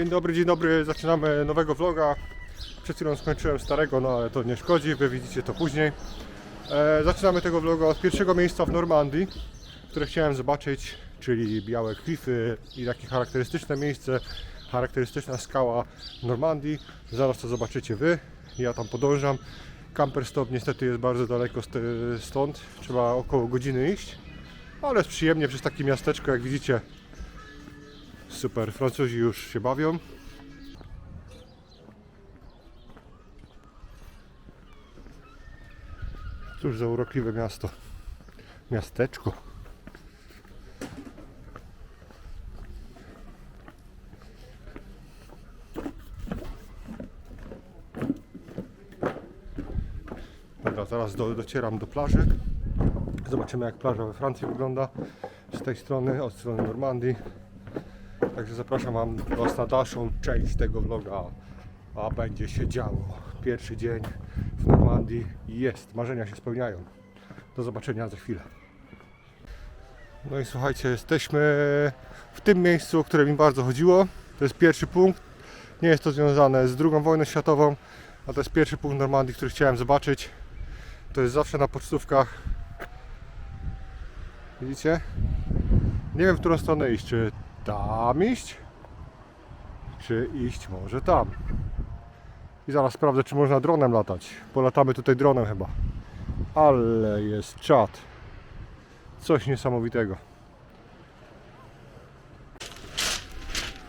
Dzień dobry, dzień dobry. Zaczynamy nowego vloga. Przed chwilą skończyłem starego, no ale to nie szkodzi, wy widzicie to później. E, zaczynamy tego vloga od pierwszego miejsca w Normandii, które chciałem zobaczyć, czyli białe klify i takie charakterystyczne miejsce, charakterystyczna skała Normandii. Zaraz to zobaczycie wy. Ja tam podążam. Camper stop niestety jest bardzo daleko st- stąd. Trzeba około godziny iść. Ale jest przyjemnie przez takie miasteczko, jak widzicie. Super, Francuzi już się bawią. Cóż za urokliwe miasto. Miasteczko. Dobra, zaraz do, docieram do plaży. Zobaczymy jak plaża we Francji wygląda z tej strony, od strony Normandii. Także zapraszam Wam na dalszą część tego vloga, a będzie się działo. Pierwszy dzień w Normandii jest, marzenia się spełniają. Do zobaczenia za chwilę. No i słuchajcie, jesteśmy w tym miejscu, o które mi bardzo chodziło. To jest pierwszy punkt. Nie jest to związane z II wojną światową, a to jest pierwszy punkt Normandii, który chciałem zobaczyć. To jest zawsze na pocztówkach. Widzicie? Nie wiem, w którą stronę iść. Czy tam iść? Czy iść może tam? I zaraz sprawdzę, czy można dronem latać. Polatamy tutaj dronem chyba. Ale jest czad. Coś niesamowitego.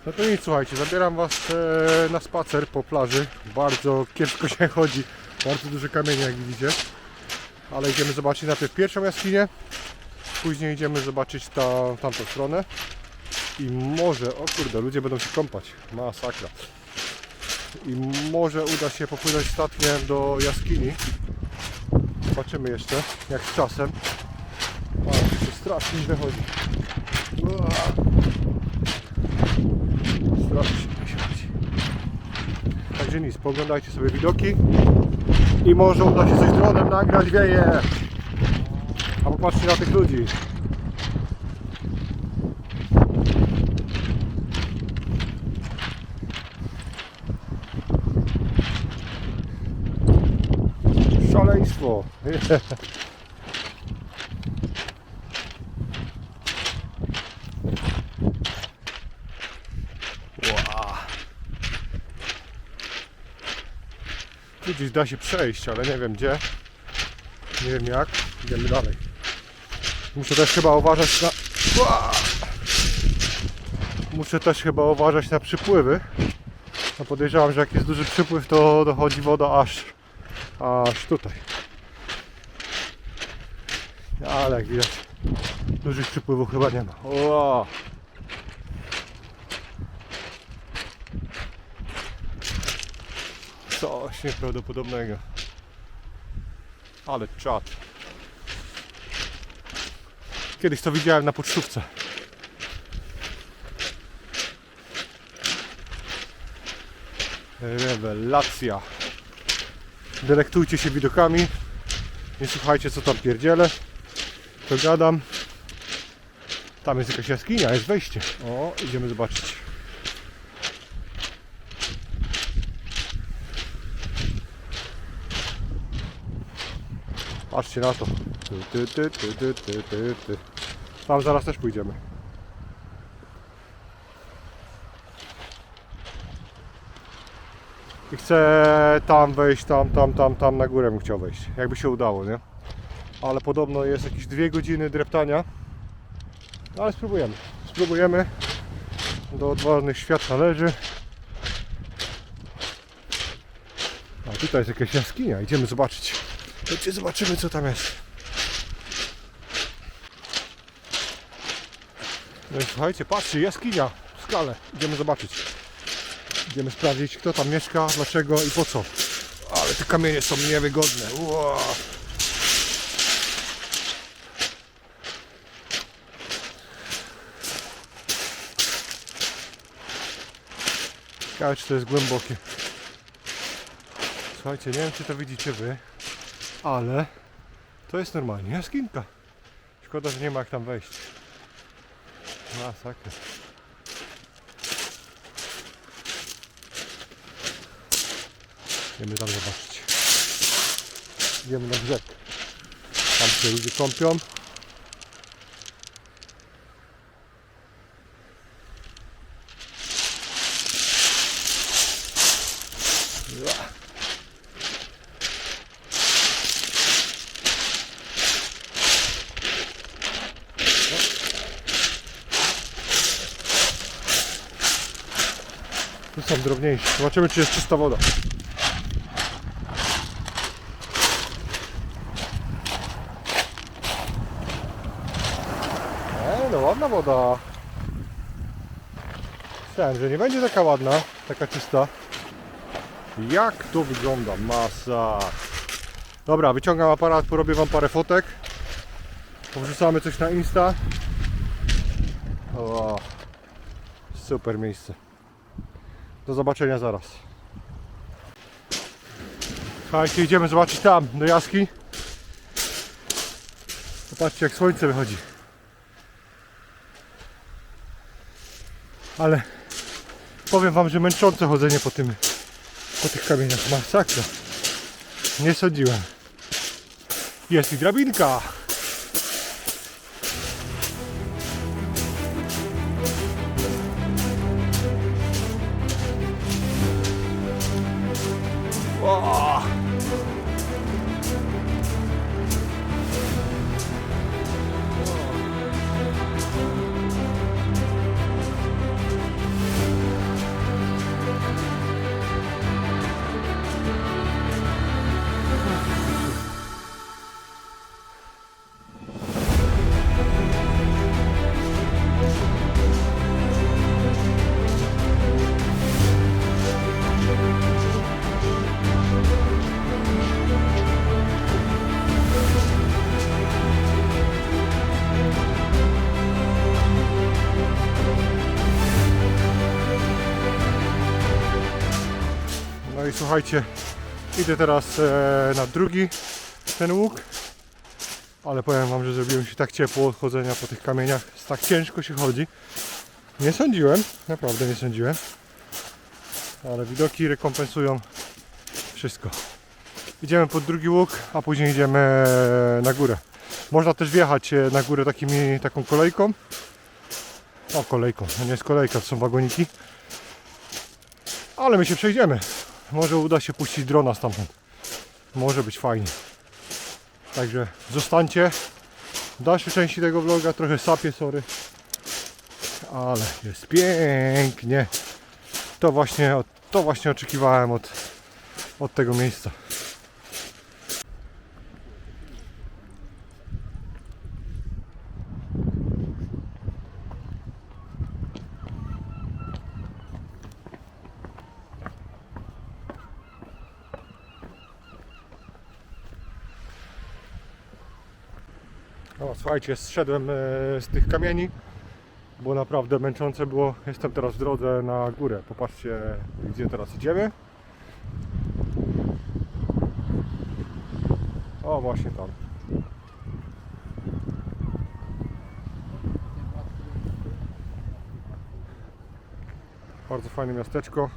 No to nic, słuchajcie, zabieram Was e, na spacer po plaży. Bardzo kiepsko się chodzi. Bardzo duże kamienie, jak widzicie. Ale idziemy zobaczyć najpierw pierwszą jaskinię. Później idziemy zobaczyć ta, tamtą stronę. I może, o kurde, ludzie będą się kąpać. Masakra. I może uda się popłynąć statkiem do jaskini. Zobaczymy jeszcze, jak z czasem. A, strasznie źle chodzi. Ua. Strasznie się. Także nic, poglądajcie sobie widoki. I może uda się coś dronem nagrać, wieje. A popatrzcie na tych ludzi. Szaleństwo. Tu gdzieś da się przejść, ale nie wiem gdzie. Nie wiem jak. Idziemy dalej. Muszę też chyba uważać na... Muszę też chyba uważać na przypływy. No podejrzewam, że jak jest duży przypływ, to dochodzi woda aż, aż tutaj. Ale jak widać, dużych przypływów chyba nie ma. Ła. Coś nieprawdopodobnego. Ale czad. Kiedyś to widziałem na pocztówce. Rewelacja. Delektujcie się widokami. Nie słuchajcie co tam pierdzielę. To gadam. Tam jest jakaś jaskinia, jest wejście. O, idziemy zobaczyć. Patrzcie na to. Ty, ty, ty, ty, ty, ty, ty. Tam zaraz też pójdziemy. I chcę tam wejść, tam, tam, tam, tam na górę bym chciał wejść. Jakby się udało, nie? Ale podobno jest jakieś dwie godziny dreptania. Ale spróbujemy. Spróbujemy. Do odważnych świat należy. A tutaj jest jakaś jaskinia. Idziemy zobaczyć. Chodźcie, zobaczymy co tam jest. No i słuchajcie, patrzcie, jaskinia w skale. Idziemy zobaczyć. Idziemy sprawdzić, kto tam mieszka, dlaczego i po co. Ale te kamienie są niewygodne. Ua. Ciekawe, czy to jest głębokie. Słuchajcie, nie wiem, czy to widzicie wy, ale to jest normalnie jaskinka. Szkoda, że nie ma jak tam wejść. Masakra. Idziemy tam zobaczyć. Idziemy na brzeg. Tam się ludzie kąpią. Tu są drobniejsze. Zobaczymy czy jest czysta woda. E, no ładna woda. Myślałem, że nie będzie taka ładna, taka czysta. Jak to wygląda? Masa. Dobra, wyciągam aparat, porobię wam parę fotek. Powrzucamy coś na Insta. O, super miejsce. Do zobaczenia zaraz. Słuchajcie, idziemy zobaczyć tam, do jaski. Zobaczcie jak słońce wychodzi. Ale powiem wam, że męczące chodzenie po tym po tych kamieniach. Masakra. Nie sądziłem. Jest i drabinka. I słuchajcie, idę teraz e, na drugi ten łuk. Ale powiem wam, że zrobiło się tak ciepło od chodzenia po tych kamieniach. Tak ciężko się chodzi. Nie sądziłem, naprawdę nie sądziłem. Ale widoki rekompensują wszystko. Idziemy pod drugi łuk, a później idziemy na górę. Można też wjechać e, na górę takimi, taką kolejką. O, kolejką, to nie jest kolejka, to są wagoniki. Ale my się przejdziemy. Może uda się puścić drona stamtąd. Może być fajnie. Także zostańcie. W dalszej części tego vloga trochę sapie, sorry. Ale jest pięknie. To właśnie, to właśnie oczekiwałem od, od tego miejsca. No, słuchajcie, zszedłem e, z tych kamieni, bo naprawdę męczące było. Jestem teraz w drodze na górę. Popatrzcie, gdzie teraz idziemy. O, właśnie tam. Bardzo fajne miasteczko.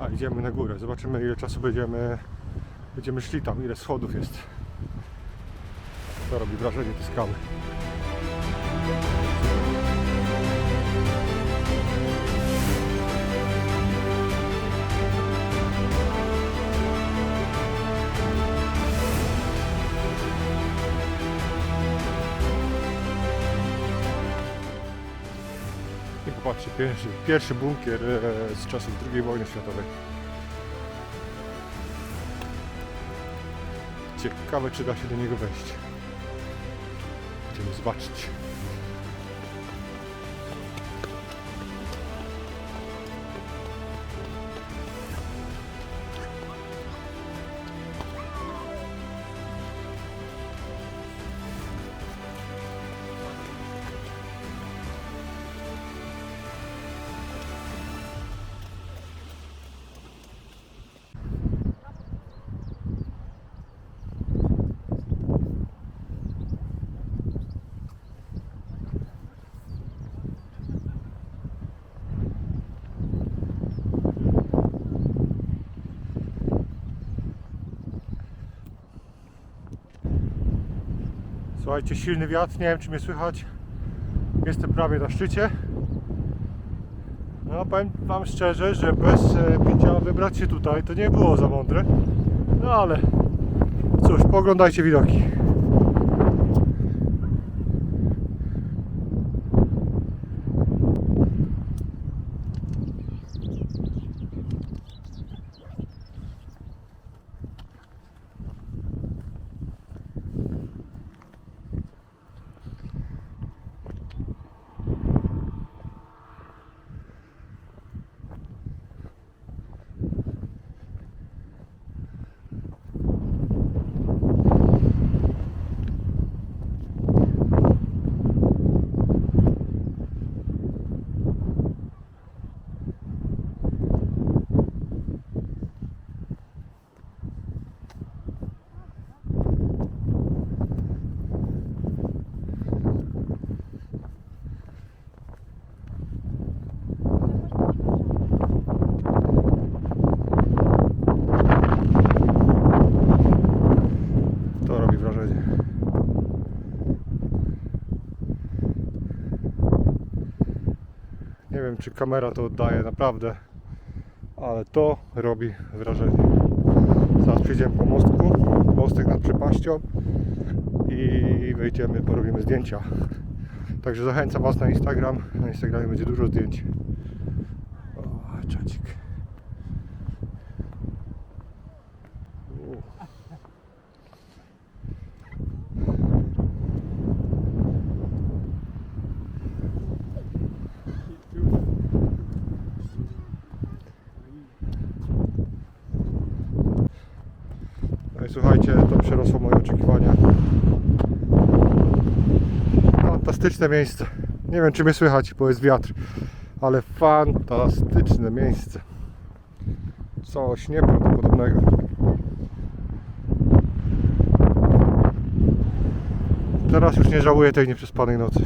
A idziemy na górę. Zobaczymy ile czasu będziemy, będziemy szli tam, ile schodów jest. To robi wrażenie te skały. I pierwszy, pierwszy bunkier e, z czasów II wojny światowej. Ciekawe, czy da się do niego wejść. Zobaczyć. Słuchajcie, silny wiatr, nie wiem czy mnie słychać. Jestem prawie na szczycie. No powiem wam szczerze, że bez e, picia wybrać się tutaj to nie było za mądre. No ale cóż, poglądajcie widoki. To robi wrażenie. Nie wiem, czy kamera to oddaje naprawdę, ale to robi wrażenie. Zaraz przyjdziemy po mostku, mostek nad przepaścią i wyjdziemy, porobimy zdjęcia. Także zachęcam Was na Instagram. Na Instagramie będzie dużo zdjęć. O, czacik. U. No i słuchajcie, to przerosło moje oczekiwania. Fantastyczne miejsce. Nie wiem, czy mnie słychać, bo jest wiatr, ale fantastyczne miejsce. Coś nieprawdopodobnego. Teraz już nie żałuję tej nieprzespanej nocy.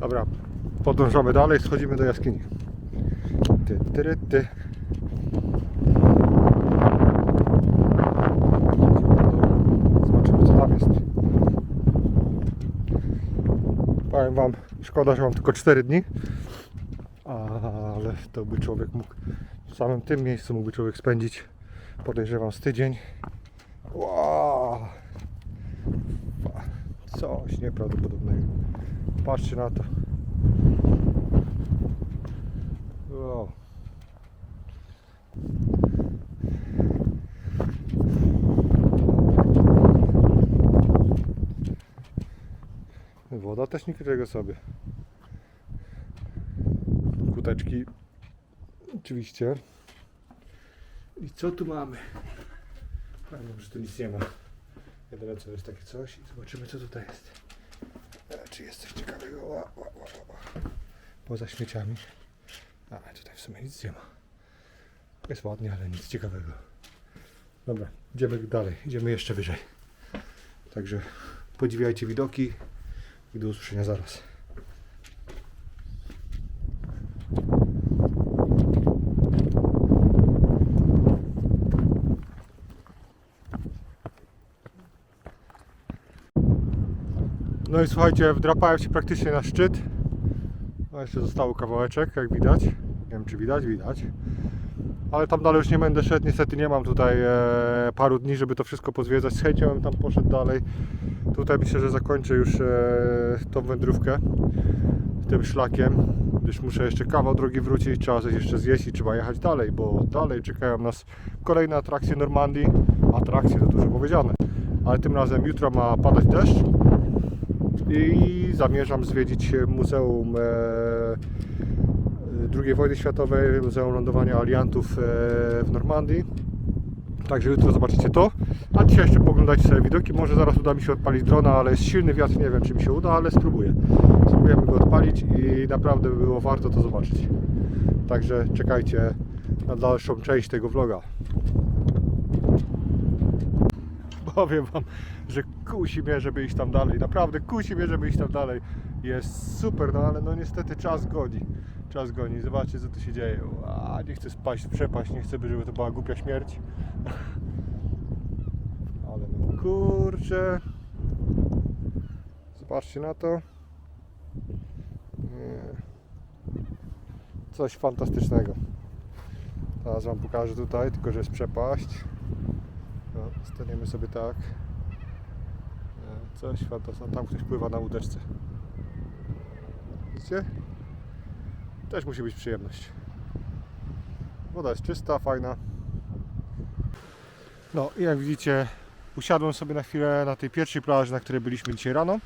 Dobra, podążamy dalej, schodzimy do jaskini. Ty, ty, ty. Zobaczymy co tam jest. Powiem wam, szkoda, że mam tylko 4 dni. Ale to by człowiek mógł w samym tym miejscu mógłby człowiek spędzić podejrzewam z tydzień. Wow. Coś nieprawdopodobnego. Patrzcie na to. Wow. Woda też kryje sobie. Kuteczki. Oczywiście. I co tu mamy? Pamiętam, że tu nic nie ma. Jedyne co jest takie coś i zobaczymy co tutaj jest. E, Czy jest coś ciekawego? Poza śmieciami. A tutaj w sumie nic nie ma. Jest ładnie, ale nic ciekawego. Dobra, idziemy dalej. Idziemy jeszcze wyżej. Także podziwiajcie widoki i do usłyszenia zaraz. No i słuchajcie, wdrapałem się praktycznie na szczyt. No jeszcze został kawałeczek, jak widać. Nie wiem czy widać, widać. Ale tam dalej już nie będę szedł, niestety nie mam tutaj e, paru dni, żeby to wszystko pozwiedzać. Z chęcią bym tam poszedł dalej. Tutaj myślę, że zakończę już e, tą wędrówkę tym szlakiem, gdyż muszę jeszcze kawał drogi wrócić, trzeba coś jeszcze zjeść i trzeba jechać dalej, bo dalej czekają nas kolejne atrakcje Normandii. Atrakcje to dużo powiedziane, ale tym razem jutro ma padać deszcz i zamierzam zwiedzić Muzeum e, II wojny światowej, Muzeum Lądowania Aliantów e, w Normandii. Także jutro zobaczycie to. A dzisiaj jeszcze poglądajcie sobie widoki. Może zaraz uda mi się odpalić drona, ale jest silny wiatr, nie wiem czy mi się uda, ale spróbuję. Spróbujemy go odpalić i naprawdę by było warto to zobaczyć. Także czekajcie na dalszą część tego vloga. Powiem wam, że kusi mnie, żeby iść tam dalej. Naprawdę kusi mnie, żeby iść tam dalej. Jest super, no ale no niestety czas goni. Czas goni. Zobaczcie co tu się dzieje. A, nie chcę spaść w przepaść, nie chcę, żeby to była głupia śmierć. Ale no kurczę. Zobaczcie na to. Coś fantastycznego. Teraz Wam pokażę tutaj, tylko że jest przepaść. No, staniemy sobie tak. Coś fantastycznego. Tam ktoś pływa na łódeczce. Widzicie? Też musi być przyjemność. Woda jest czysta, fajna. No i jak widzicie, usiadłem sobie na chwilę na tej pierwszej plaży, na której byliśmy dzisiaj rano.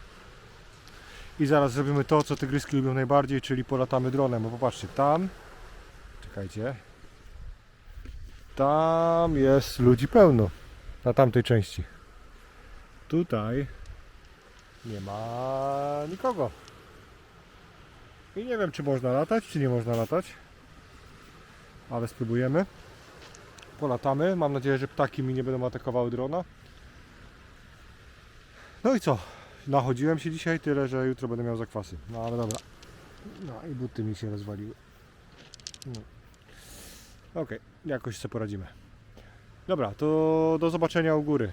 I zaraz zrobimy to, co tygryski lubią najbardziej, czyli polatamy dronem. Bo popatrzcie, tam, czekajcie, tam jest ludzi pełno, na tamtej części. Tutaj nie ma nikogo. I nie wiem, czy można latać, czy nie można latać. Ale spróbujemy. Polatamy. Mam nadzieję, że ptaki mi nie będą atakowały drona. No i co? Nachodziłem się dzisiaj, tyle że jutro będę miał zakwasy. No ale dobra. No i buty mi się rozwaliły. No. Okej, jakoś sobie poradzimy. Dobra, to do zobaczenia u góry.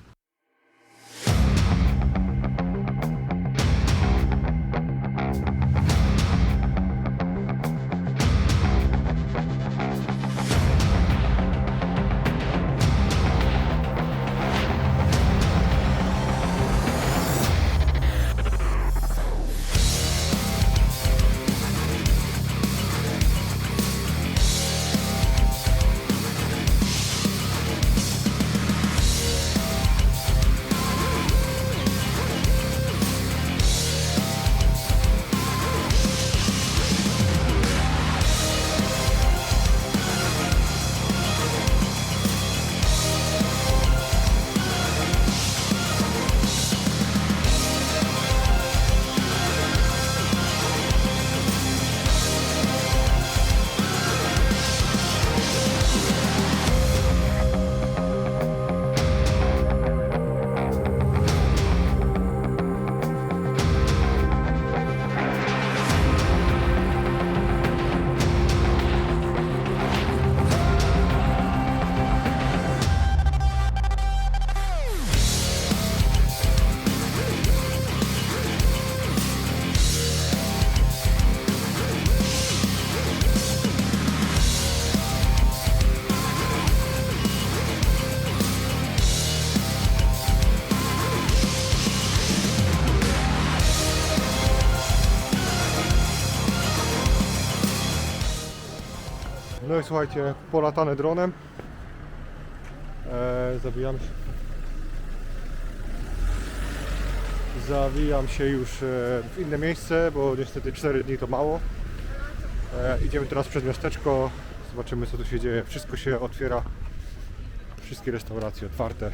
No i słuchajcie, polatane dronem. Eee, zawijam się. Zawijam się już e, w inne miejsce, bo niestety 4 dni to mało. E, idziemy teraz przez miasteczko, zobaczymy co tu się dzieje. Wszystko się otwiera, wszystkie restauracje otwarte.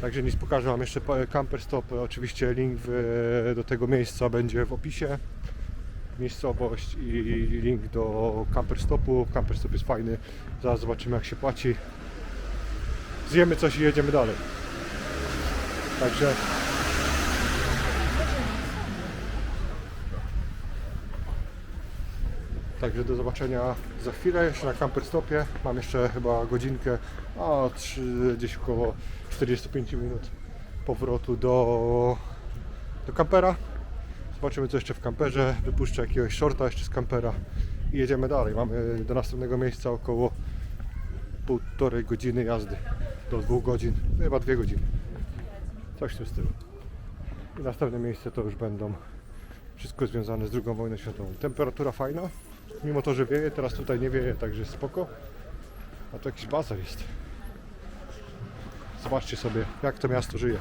Także nic pokażę Wam jeszcze Camper Stop. Oczywiście link w, do tego miejsca będzie w opisie miejscowość i link do camper stopu. Camper stop jest fajny. Zaraz zobaczymy jak się płaci. Zjemy coś i jedziemy dalej. Także Także do zobaczenia za chwilę jeszcze na camper stopie. Mam jeszcze chyba godzinkę, a gdzieś około 45 minut powrotu do, do kampera. Zobaczymy co jeszcze w kamperze. Wypuszczę jakiegoś shorta jeszcze z kampera i jedziemy dalej. Mamy do następnego miejsca około półtorej godziny jazdy. Do dwóch godzin, chyba dwie godziny. Coś w tym stylu. I następne miejsce to już będą wszystko związane z II wojną światową. Temperatura fajna, mimo to, że wieje, teraz tutaj nie wieje, także spoko. A to jakiś bazar jest. Zobaczcie sobie, jak to miasto żyje.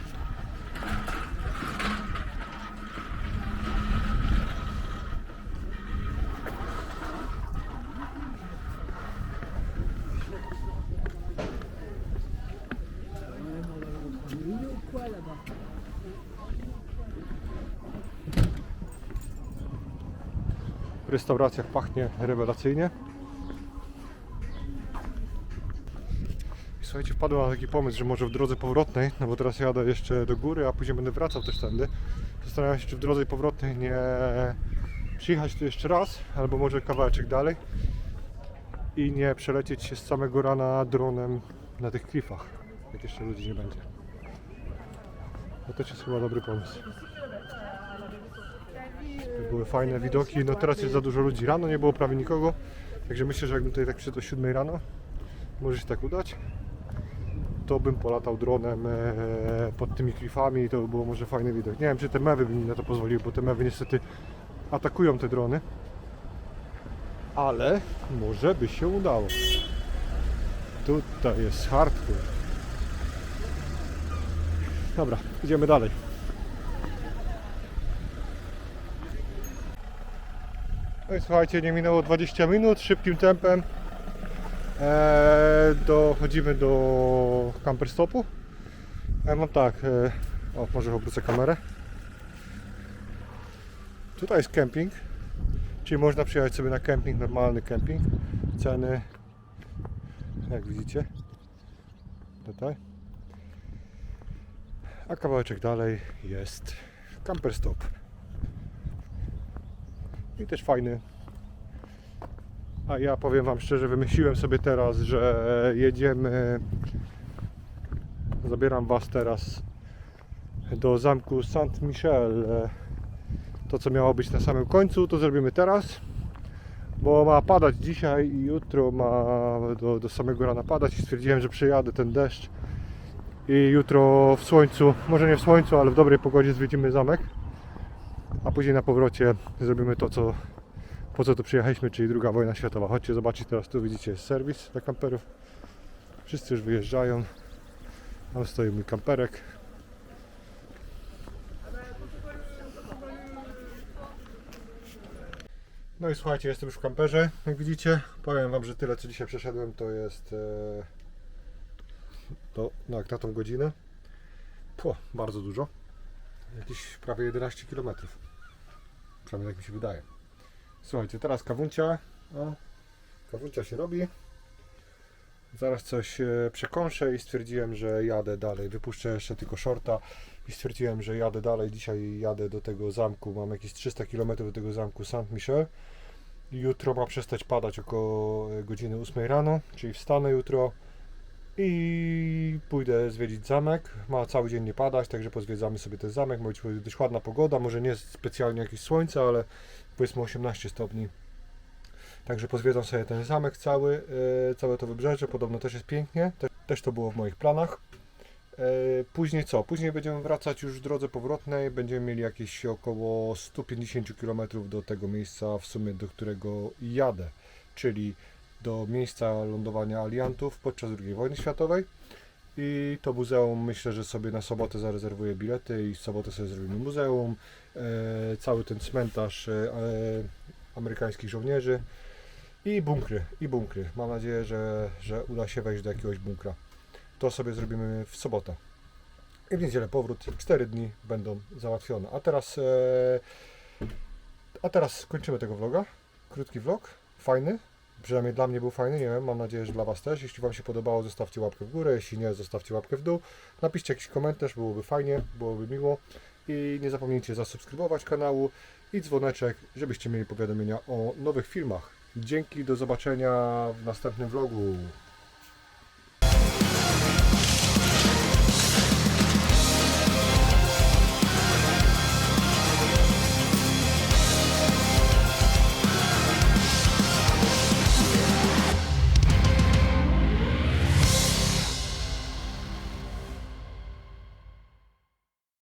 W restauracjach pachnie rewelacyjnie. I słuchajcie, wpadłem na taki pomysł, że może w drodze powrotnej, no bo teraz jadę jeszcze do góry, a później będę wracał też tędy, Zastanawiam się, czy w drodze powrotnej nie przyjechać tu jeszcze raz, albo może kawałeczek dalej i nie przelecieć się z samego rana dronem na tych klifach, jak jeszcze ludzi nie będzie. No to jest chyba dobry pomysł. By były fajne widoki. No teraz jest za dużo ludzi. Rano nie było prawie nikogo. Także myślę, że jakbym tutaj tak przyszedł o 7 rano, może się tak udać, to bym polatał dronem e, pod tymi klifami i to by było może fajny widok. Nie wiem, czy te mewy by mi na to pozwoliły, bo te mewy niestety atakują te drony. Ale może by się udało. Tutaj jest hardcore. Dobra, idziemy dalej. No i słuchajcie, nie minęło 20 minut, szybkim tempem eee, dochodzimy do camper stopu. Ja mam tak, e, o może obrócę kamerę. Tutaj jest kemping, czyli można przyjechać sobie na kemping, normalny kemping. Ceny, jak widzicie, tutaj. A kawałeczek dalej jest camper stop. I też fajny. A ja powiem Wam szczerze, wymyśliłem sobie teraz, że jedziemy. Zabieram Was teraz do zamku Saint-Michel. To, co miało być na samym końcu, to zrobimy teraz. Bo ma padać dzisiaj i jutro ma do, do samego rana padać. I stwierdziłem, że przejadę ten deszcz. I jutro w słońcu, może nie w słońcu, ale w dobrej pogodzie zwiedzimy zamek. A później na powrocie zrobimy to, co, po co tu przyjechaliśmy, czyli druga wojna światowa. Chodźcie zobaczyć, teraz tu widzicie jest serwis dla kamperów. Wszyscy już wyjeżdżają. Tam stoi mój kamperek. No i słuchajcie, jestem już w kamperze, jak widzicie. Powiem Wam, że tyle co dzisiaj przeszedłem to jest e, to no, jak na tą godzinę. Po, bardzo dużo. Jakieś prawie 11 km. Przynajmniej tak mi się wydaje. Słuchajcie, teraz kawuncia. O, kawuncia się robi. Zaraz coś e, przekąszę i stwierdziłem, że jadę dalej. Wypuszczę jeszcze tylko shorta i stwierdziłem, że jadę dalej. Dzisiaj jadę do tego zamku. Mam jakieś 300 km do tego zamku Saint-Michel. Jutro ma przestać padać około e, godziny 8 rano, czyli wstanę jutro i pójdę zwiedzić zamek. Ma cały dzień nie padać, także pozwiedzamy sobie ten zamek. Ma być dość ładna pogoda, może nie specjalnie jakieś słońce, ale powiedzmy 18 stopni. Także pozwiedzam sobie ten zamek cały, e, całe to wybrzeże, podobno też jest pięknie, też, to było w moich planach. E, Później co? Później będziemy wracać już w drodze powrotnej, będziemy mieli jakieś około 150 km do tego miejsca w sumie, do którego jadę, czyli do miejsca lądowania aliantów podczas II wojny światowej. I to muzeum myślę, że sobie na sobotę zarezerwuję bilety i w sobotę sobie zrobimy muzeum. E, cały ten cmentarz e, amerykańskich żołnierzy i bunkry, i bunkry. Mam nadzieję, że, że uda się wejść do jakiegoś bunkra. To sobie zrobimy w sobotę. I w niedzielę powrót. 4 dni będą załatwione. A teraz, e, a teraz kończymy tego vloga. Krótki vlog, fajny. Przynajmniej dla mnie był fajny, nie wiem, mam nadzieję, że dla Was też. Jeśli Wam się podobało, zostawcie łapkę w górę, jeśli nie, zostawcie łapkę w dół. Napiszcie jakiś komentarz, byłoby fajnie, byłoby miło. I nie zapomnijcie zasubskrybować kanału i dzwoneczek, żebyście mieli powiadomienia o nowych filmach. Dzięki, do zobaczenia w następnym vlogu.